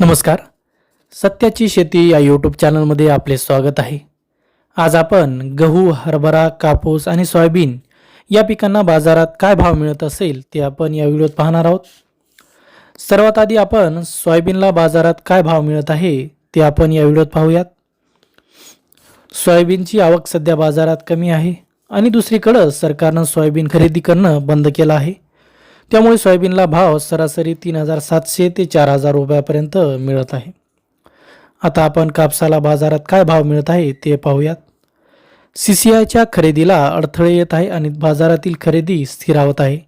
नमस्कार. सत्याची शेती या यूट्यूब चॅनलमध्ये आपले स्वागत आहे. आज आपण गहू हरभरा कापूस आणि सोयाबीन या पिकांना बाजारात काय भाव मिळत असेल ते आपण या व्हिडिओत पाहणार आहोत. सर्वात आधी आपण सोयाबीनला बाजारात काय भाव मिळत आहे ते आपण या व्हिडिओत पाहूयात. सोयाबीनची आवक सध्या बाजारात कमी आहे आणि दुसरीकडं सरकारनं सोयाबीन खरेदी करणं बंद केलं आहे. त्यामुळे सोयाबीनला भाव सरासरी तीन हजार सातशे ते चार हजार रुपयापर्यंत मिळत आहे. आता आपण कापसाला बाजारात काय भाव मिळत आहे ते पाहूयात. सी सी आयच्या खरेदीला अडथळे येत आहे आणि बाजारातील खरेदी स्थिरावत आहे.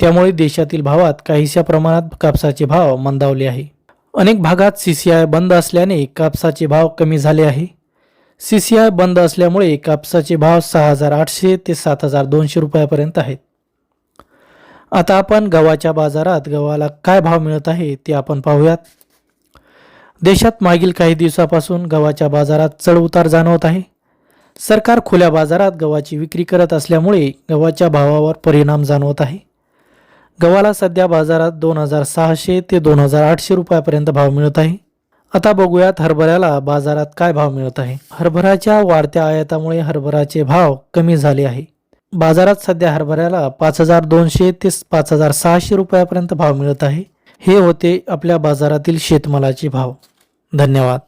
त्यामुळे देशातील भावात काहीशा प्रमाणात कापसाचे भाव मंदावले आहे. अनेक भागात सी सी आय बंद असल्याने कापसाचे भाव कमी झाले आहे. सी सी आय बंद असल्यामुळे कापसाचे भाव सहा हजार आठशे ते सात हजार दोनशे रुपयापर्यंत आहेत. आता आपण गव्हाच्या बाजारात गव्हाला काय भाव मिळत आहे ते आपण पाहूयात. देशात मागील काही दिवसापासून गव्हाच्या बाजारात चढउतार जाणवत आहे. सरकार खुल्या बाजारात गव्हाची विक्री करत असल्यामुळे गव्हाच्या भावावर परिणाम जाणवत आहे. गव्हाला सध्या बाजारात दोन हजार सहाशे ते दोन हजार आठशे रुपयापर्यंत भाव मिळत आहे. आता बघूयात हरभऱ्याला बाजारात काय भाव मिळत आहे. हरभऱ्याच्या वाढत्या आयातामुळे हरभऱ्याचे भाव कमी झाले आहे. बाजारात सध्या हरभऱ्याला पाच हजार दोनशे ते पाच हजार सहाशे रुपयापर्यंत भाव मिळत आहे. हे होते आपल्या बाजारातील शेतमालाचे भाव. धन्यवाद.